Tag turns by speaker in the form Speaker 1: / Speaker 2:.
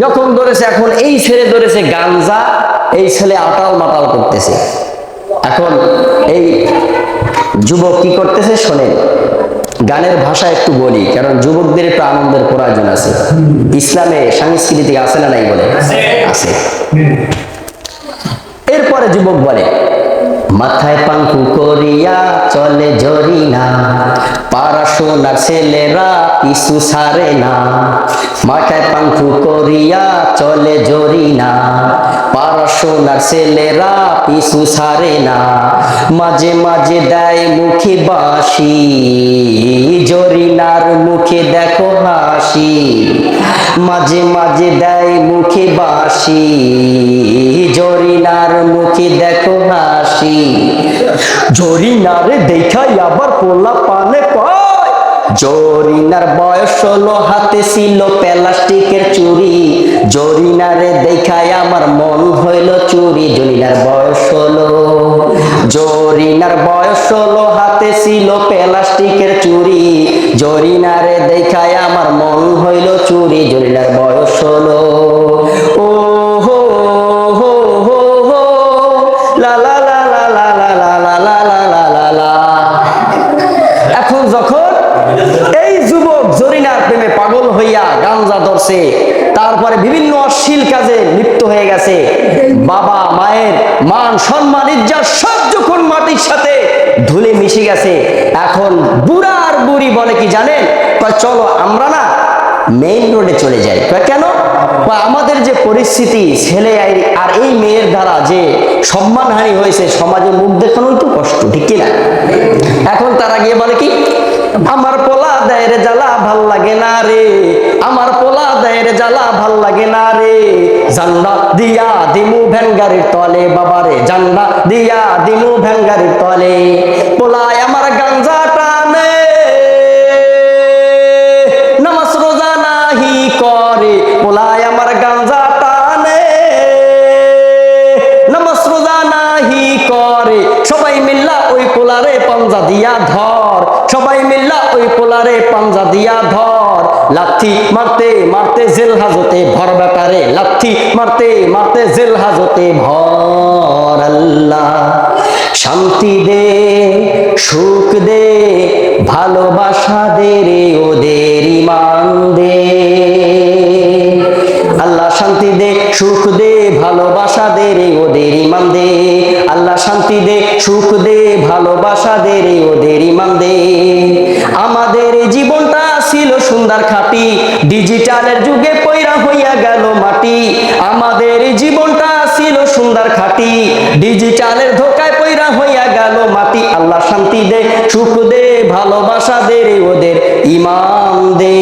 Speaker 1: যখন ধরেছে এখন এই ছেলে ধরেছে গাঞ্জা এই ছেলে আটাল মাটাল করতেছে। এখন এই যুবক কি করতেছে শোনেন গানের ভাষা একটু বলি কারণ যুবকদের একটু আনন্দের প্রয়োজন আছে। ইসলামে সাংস্কৃতিক আছে না নাই বলে? আছে। এরপরে যুবক বলে মাথায় পাঙ্কু করিয়া চলে জরি পাড়াশোনার ছেলেরা পিছু সারে না। মাথায় পাঙ্কু করিয়া চলে জরি না পড়াশোনার ছেলেরা পিছু সারে না। মাঝে মাঝে দেয় মুখে বাসি জরিনার মুখে দেখো হাসি। মাঝে মাঝে দেয় মুখে বাসি জরিনার মুখে দেখো হাসি। জরিনার দেখাই আবার পোলা পানে কয় জরিনার বয়স হলো হাতে ছিল প্লাস্টিকের চুরি জরিনারে দেখায় আমার মন হইল চুরি জরিনার বয়স হলো জরিনার বয়স হলো হাতে ছিল প্লাস্টিকের চুরি জরিনারে দেখায় আমার মন হইল চুরি জরিনার বয়স হলো ও হো হো হো হো লা লা লা লা লা লা। ধরছে তারপরে বিভিন্ন অশ্লীল কাজে লিপ্ত হয়ে গেছে। বাবা, মায়ের মান, সম্মান, ইজ্জত সব যখন মাটির সাথে ধুলে মিশে গেছে, এখন বুড়ার বুড়ি বলে কি জানেন? চলো আমরা না মেইন রোডে চলে যাই। কেন? বা আমাদের যে পরিস্থিতি, ছেলে আর- এই মেয়ের দ্বারা যে সম্মানহানি হয়েছে সমাজে মুখ দেখানোই তো কষ্ট, ঠিক কিনা? এখন তারা গিয়ে বলে কি, আমার দেয়ের জ্বালা ভালো লাগে না রে। আমার পোলা দায়ের জ্বালা ভালো লাগে না রে। জান্না দিয়া দিমু ভ্যানগাড়ির তলে বাবারে। জান্না দিয়া দিমু ভ্যানগাড়ির তলে। পোলায় আমার গাঞ্জা পাঞ্জা দিয়া ধর। সবাই মিল্লা ওই পোলারে পাঞ্জা দিয়া ধর। লাথি মারতে মারতে জেল হাজতে ভর ব্যাপারে। লাথি মারতে মারতে জেল হাজতে ভর আল্লাহ। শান্তি দে, সুখ দে, ভালোবাসা দে রে ওদের। সুখ দে, ভালোবাসা দে রে ওদের ইমান দে। আল্লাহ শান্তি দে, সুখ দে, ভালোবাসা দে রে ওদের ইমান দে। আমাদের জীবনটা ছিল সুন্দর খাটি, ডিজিটালের যুগে পয়রা হইয়া গেল মাটি। আমাদের জীবনটা ছিল সুন্দর খাটি, ডিজিটালের ধোকায় পয়রা হইয়া গেল মাটি। আল্লাহ শান্তি দে, সুখ দে, ভালোবাসা দে রে ওদের ইমান দে।